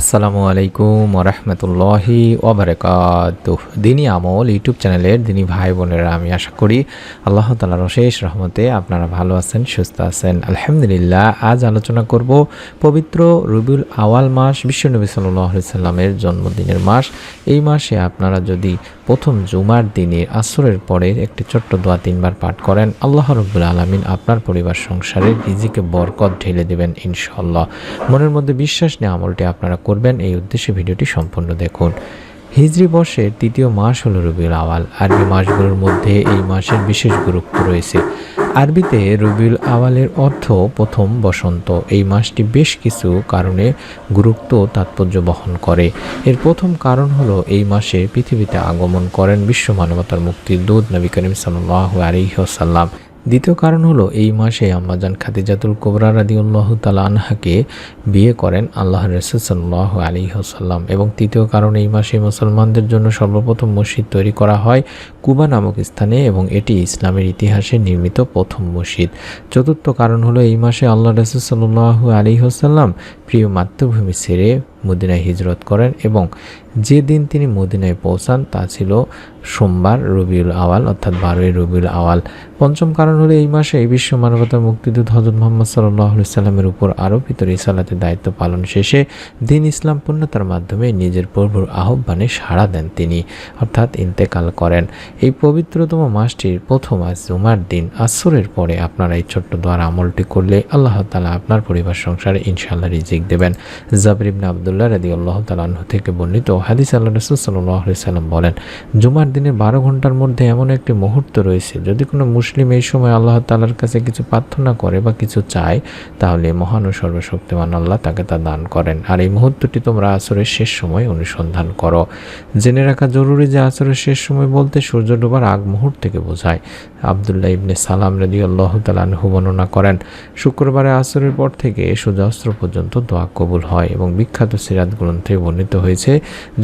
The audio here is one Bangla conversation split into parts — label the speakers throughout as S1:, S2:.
S1: আসসালামু আলাইকুম ওরহমতুল্লাহি ওবরাকাত দিনী আমল ইউটিউব চ্যানেলের দিনী ভাই বোনেরা, আমি আশা করি আল্লাহ তালার অশেষ রহমতে আপনারা ভালো আছেন, সুস্থ আছেন। আলহামদুলিল্লাহ, আজ আলোচনা করব পবিত্র রবিউল আওয়াল মাস, বিশ্বনবী সাল্লাহ সাল্লামের জন্মদিনের মাস। এই মাসে আপনারা যদি প্রথম জুমার দিনে আসরের পরে একটি ছোট্ট দোয়া তিনবার পাঠ করেন, আল্লাহ রব্বুল আলমিন আপনার পরিবার সংসারে রিজিকে বরকত ঢেলে দেবেন ইনশাল্লাহ মনের মধ্যে বিশ্বাস নিয়ে আমলটি আপনারা করবেন, এই উদ্দেশ্যে ভিডিওটি সম্পূর্ণ দেখুন। হিজরি বর্ষের তৃতীয় মাস হল রবিউল আওয়াল। আরবি মাসগুলোর মধ্যে এই মাসের বিশেষ গুরুত্ব রয়েছে। আরবিতে রবিউল আওয়ালের অর্থ প্রথম বসন্ত। এই মাসটি বেশ কিছু কারণে গুরুত্ব তাৎপর্য বহন করে। এর প্রথম কারণ হলো এই মাসে পৃথিবীতে আগমন করেন বিশ্ব মানবতার মুক্তির দূত নবী করিম সাল্লাহ আলিহাসাল্লাম দ্বিতীয় কারণ হলো, এই মাসে আম্মাজান খাদিজাতুল কোবরা রাদিউল্লাহ তালা আনহাকে বিয়ে করেন আল্লাহ রসুল সাল্লাহ আলী হাসাল্লাম এবং তৃতীয় কারণ, এই মাসে মুসলমানদের জন্য সর্বপ্রথম মসজিদ তৈরি করা হয় কুবা নামক স্থানে এবং এটি ইসলামের ইতিহাসে নির্মিত প্রথম মসজিদ। চতুর্থ কারণ হলো, এই মাসে আল্লাহ রসুল সাল্লাহ আলী হাসাল্লাম প্রিয় মাতৃভূমি ছেড়ে মদিনায় হিজরত করেন এবং যে দিন তিনি মদিনায় পৌঁছান তা ছিল সোমবার, রবিউল আওয়াল, অর্থাৎ বারোই রবিউল আওয়াল। পঞ্চম কারণ হলো এই মাসে এই বিশ্ব মানবতার মুক্তিদূত হজরত মোহাম্মদ সাল্লাহ সাল্লামের উপর আরোপিত রিসালাতের দায়িত্ব পালন শেষে দিন ইসলাম পূর্ণতার মাধ্যমে নিজের প্রভুর আহ্বানে সাড়া দেন তিনি, অর্থাৎ ইন্তেকাল করেন। এই পবিত্রতম মাসটির প্রথম আজ জুমার দিন। আসরের পরে আপনারা এই ছোট্ট দ্বারা আমলটি করলে আল্লাহ তালা আপনার পরিবার, সংসারে ইনশাল্লাহ রিজিক দেবেন। জাবির ইবনে আবদুল্লাহ রাদি আল্লাহ তালাহ থেকে বর্ণিত হাদিস আল্লাহ রসুল সাল্লাম বলেন, জুমার দিনের বারো ঘণ্টার মধ্যে এমন একটি মুহূর্ত রয়েছে, যদি কোনো মুসলিম এই সময় আল্লাহ তালার কাছে কিছু প্রার্থনা করে বা কিছু চায়, তাহলে মহান ও সর্বশক্তিমান আল্লাহ তাকে তা দান করেন। আর এই মুহূর্তটি তোমরা আসরের শেষ সময় অনুসন্ধান করো। জেনে রাখা জরুরি যে আসরের শেষ সময় বলতে সূর্য ডোবার আগ মুহূর্ত থেকে বোঝায়। আবদুল্লাহ ইবনে সালাম রেদি আল্লাহ তালাহু বর্ণনা করেন, শুক্রবারে আসরের পর থেকে সূর্যাস্ত্র পর্যন্ত দোয়া কবুল হয় এবং বিখ্যাত সিরাত গ্রন্থে বর্ণিত হয়েছে,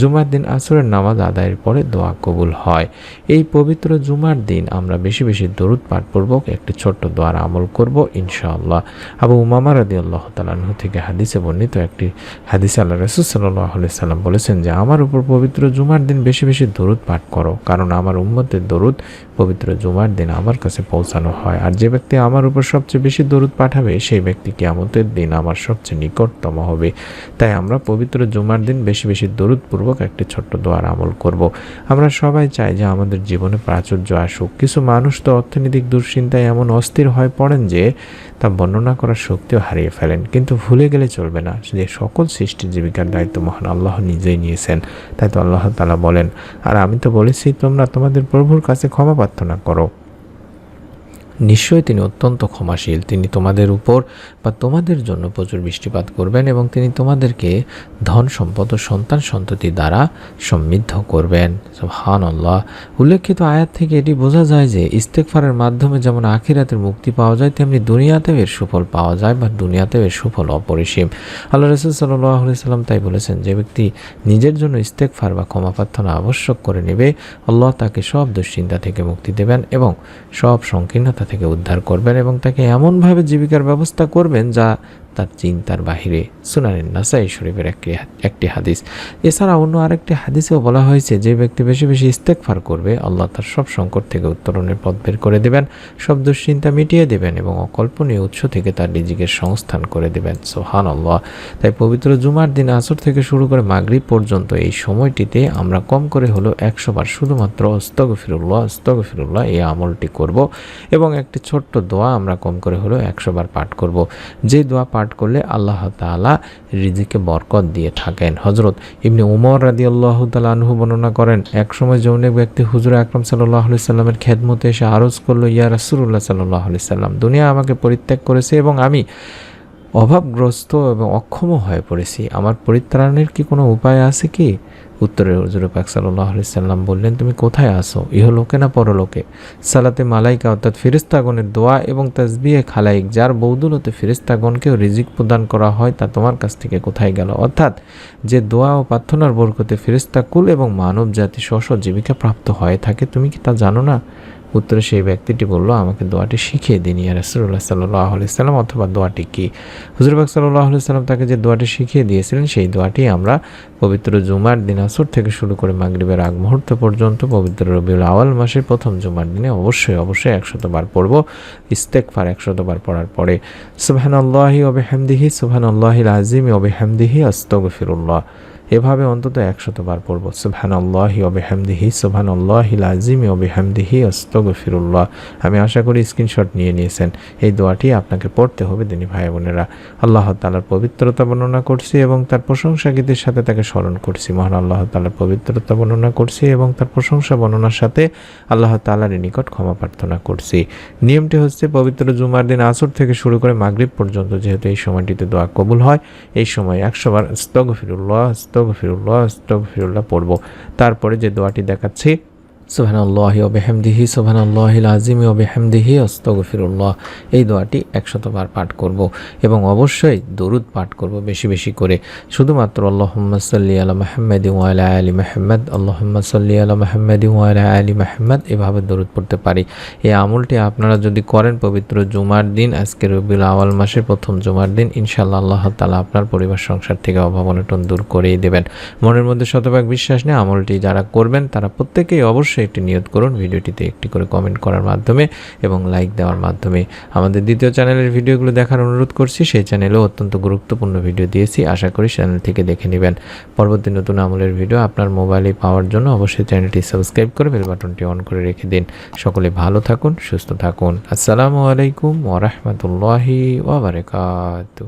S1: জুমার দিন আসরের নামাজ আদায়ের পরে দোয়া কবুল হয়। এই পবিত্র জুমার দিন আমরা বেশি বেশি দরুদ পাঠপূর্বক একটি ছোট্ট দোয়ার আমল করব, ইনশাআল্লাহ। আবু উমামা রাদি আল্লাহ তালাহু থেকে হাদিসে বর্ণিত একটি হাদিসে আল্লাহ রসুল সাল্লাহ সাল্লাম বলেছেন যে, আমার উপর পবিত্র জুমার দিন বেশি বেশি দরুদ পাঠ করো, কারণ আমার উম্মতের দরুদ পবিত্র জুমার দিন আমার কাছে পৌঁছানো হয়। আর যে ব্যক্তি আমার উপর সবচেয়ে বেশি দরুদ পাঠাবে, সেই ব্যক্তি কিয়ামতের দিন আমার সবচেয়ে নিকটতম হবে। তাই আমরা পবিত্র জুমার দিন বেশি বেশি দরুদপূর্বক একটি ছোট্ট দোয়ার আমল করব। আমরা সবাই চাই যে আমাদের জীবনে প্রাচুর্য আসুক। কিছু মানুষ তো অর্থনৈতিক দুশ্চিন্তায় এমন অস্থির হয়ে পড়েন যে তা বর্ণনা করার শক্তিও হারিয়ে ফেলেন। কিন্তু ভুলে গেলে চলবে না। যে সকল সৃষ্টি জীবিকার দায়িত্ব মহান আল্লাহ নিজেই নিয়েছেন। তাই তো আল্লাহ তালা বলেন, আর আমি তো বলেছি তোমরা তোমাদের প্রভুর কাছে ক্ষমা প্রার্থনা করো। নিশ্চয়ই তিনি অত্যন্ত ক্ষমাশীল। তিনি তোমাদের উপর বা তোমাদের জন্য প্রচুর বৃষ্টিপাত করবেন এবং তিনি তোমাদেরকে ধন সম্পদ ও সন্তান সন্ততি দ্বারা সমৃদ্ধ করবেন। হান আল্লাহ উল্লেখিত আয়াত থেকে এটি বোঝা যায় যে ইস্তেকফারের মাধ্যমে যেমন আখিরাতের মুক্তি পাওয়া যায়, তেমনি দুনিয়াতেও এর সুফল পাওয়া যায় বা দুনিয়াতেও এর সুফল অপরিসীম। আল্লাহ রসুল সাল্লাহ সাল্লাম তাই বলেছেন, যে ব্যক্তি নিজের জন্য ইস্তেকফার বা ক্ষমা প্রার্থনা আবশ্যক করে নেবে, আল্লাহ তাকে সব দুশ্চিন্তা থেকে মুক্তি দেবেন এবং সব সংকীর্ণতা থেকে উদ্ধার করবেন এবং তাকে এমনভাবে জীবিকার ব্যবস্থা করবেন যা তার চিন্তার বাহিরে সুনানের নাসাই শরীফের একটি একটি হাদিস। এছাড়া অন্য আরেকটি হাদিসেও বলা হয়েছে, যে ব্যক্তি বেশি বেশি ইস্তেকফার করবে, আল্লাহ তার সব সংকট থেকে উত্তরণের পথ বের করে দেবেন, সব দুশ্চিন্তা মিটিয়ে দেবেন এবং অকল্পনীয় উৎস থেকে তার নিজেকে সংস্থান করে দেবেন। সোহান আল্লাহ তাই পবিত্র জুমার দিন আসর থেকে শুরু করে মাগরিব পর্যন্ত এই সময়টিতে আমরা কম করে হলো একশোবার শুধুমাত্র অস্তগ ফিরুল্লাহ অস্তগ ফিরুল্লাহ এই আমলটি করব এবং একটি ছোট্ট দোয়া আমরা কম করে হলো একশো বার পাঠ করব। যে দোয়া পাঠ করলে আল্লাহ তালা রিজিকে বরকত দিয়ে থাকেন। হজরত ইবনে উমর রাদি আল্লাহ আনহু বর্ণনা করেন, এক সময় যৌন ব্যক্তি হুজুর আকরম সাল্লাহ সাল্লামের খেদমতে এসে আরজ করল, ইয়া রাসুল্লাহ সাল্লাহ সাল্লাম, দুনিয়া আমাকে পরিত্যাগ করেছে এবং আমি অভাবগ্রস্ত এবং অক্ষম হয়ে পড়েছি। আমার পরিত্রাণের কি কোনো উপায় আছে কি? উত্তরে হজুর পাক সাল্লাহ সাল্লাম বললেন, তুমি কোথায় আসো ইহলোকে না পরলোকে? সালাতে মালাইকা অর্থাৎ ফিরিস্তাগণের দোয়া এবং তাজবিয়ে খালাইক, যার বৌদুলতে ফিরিস্তাগণকেও রিজিক প্রদান করা হয় তা তোমার কাছ থেকে কোথায় গেল? অর্থাৎ যে দোয়া ও প্রার্থনার বরকতে ফিরিস্তাকুল এবং মানব জাতি স্ব জীবিকা প্রাপ্ত হয়ে, থাকে তুমি কি তা জানো না? উত্তরে সেই ব্যক্তিটি বলল, আমাকে দোয়াটি শিখিয়ে দিন ইয়া রসুল্লাহ সাল্লাহ সাল্লাম অথবা দোয়াটি কি? হুজুরবাগ সাল্লাহ সাল্লাম তাকে যে দোয়াটি শিখিয়ে দিয়েছিলেন, সেই দোয়াটি আমরা পবিত্র জুমার দিন আসর থেকে শুরু করে মাগরিবের আগ মুহূর্ত পর্যন্ত, পবিত্র রবিউল আওয়াল মাসের প্রথম জুমার দিনে অবশ্যই অবশ্যই একশতবার পড়ব ইস্তেকফার একশতবার পড়ার পরে। সুবহান আল্লাহি ওবে হ্যামদিহি সুবহান আল্লাহিল আজিম ওবে এভাবে অন্তত একশতবার পড়ব। সুবহান আল্লাহি অবেহামদিহি সুবহান আল্লাহিল আজিমি অবেহামদিহি অস্তগফিরুল্লাহ আমি আশা করি স্ক্রিনশট নিয়ে নিয়েছেন। এই দোয়াটি আপনাকে পড়তে হবে, দিনী ভাই বোনেরা। আল্লাহ তালার পবিত্রতা বর্ণনা করছি এবং তার প্রশংসা গীতের সাথে তাকে স্মরণ করছি। মহান আল্লাহ তালার পবিত্রতা বর্ণনা করছি এবং তার প্রশংসা বর্ণনার সাথে আল্লাহ তালার নিকট ক্ষমা প্রার্থনা করছি। নিয়মটি হচ্ছে, পবিত্র জুমার দিন আসর থেকে শুরু করে মাগরিব পর্যন্ত যেহেতু এই সময়টিতে দোয়া কবুল হয়, এই সময় একশোবার স্তগফিরুল্লাহ স্তগফিরুল্লাহ স্তগফিরুল্লাহ পড়ব। তারপরে যে দোয়াটি দেখাচ্ছি সুবহানাল্লাহি ওয়া বিহামদিহি, সুবহানাল্লাহিল আযীম ওয়া বিহামদিহি, আস্তাগফিরুল্লাহ। এই দোয়াটি একশতবার পাঠ করব এবং অবশ্যই দরুদ পাঠ করব বেশি বেশি করে। শুধুমাত্র আল্লাহুম্মা সাল্লি আলা মুহাম্মাদি ওয়া আলা আলি মুহাম্মাদ, আল্লাহুম্মা সাল্লি আলা মুহাম্মাদি ওয়া আলী মুহাম্মাদ এভাবে দরুদ পড়তে পারি। এই আমলটি আপনারা যদি করেন পবিত্র জুমার দিন, আজকে রবিউল আওয়াল মাসের প্রথম জুমার দিন, ইনশাআল্লাহ আল্লাহ তাআলা আপনার পরিবার, সংসার থেকে অভাব অনটন দূর করেই দেবেন। মনের মধ্যে শতভাগ বিশ্বাস নেই আমলটি যারা করবেন, তারা প্রত্যেকেই অবশ্যই একটি নিয়োগ করুন, ভিডিওটিতে একটি করে কমেন্ট করার মাধ্যমে এবং লাইক দেওয়ার মাধ্যমে। আমাদের দ্বিতীয় চ্যানেলের ভিডিওগুলো দেখার অনুরোধ করছি, সেই চ্যানেলেও অত্যন্ত গুরুত্বপূর্ণ ভিডিও দিয়েছি। আশা করি চ্যানেল থেকে দেখে নেবেন। পরবর্তী নতুন আমলের ভিডিও আপনার মোবাইলে পাওয়ার জন্য অবশ্যই চ্যানেলটি সাবস্ক্রাইব করে বেল বাটনটি অন করে রেখে দিন। সকলে ভালো থাকুন, সুস্থ থাকুন। আসসালামু আলাইকুম ওরহমতুল্লাহি ওবরাকাতু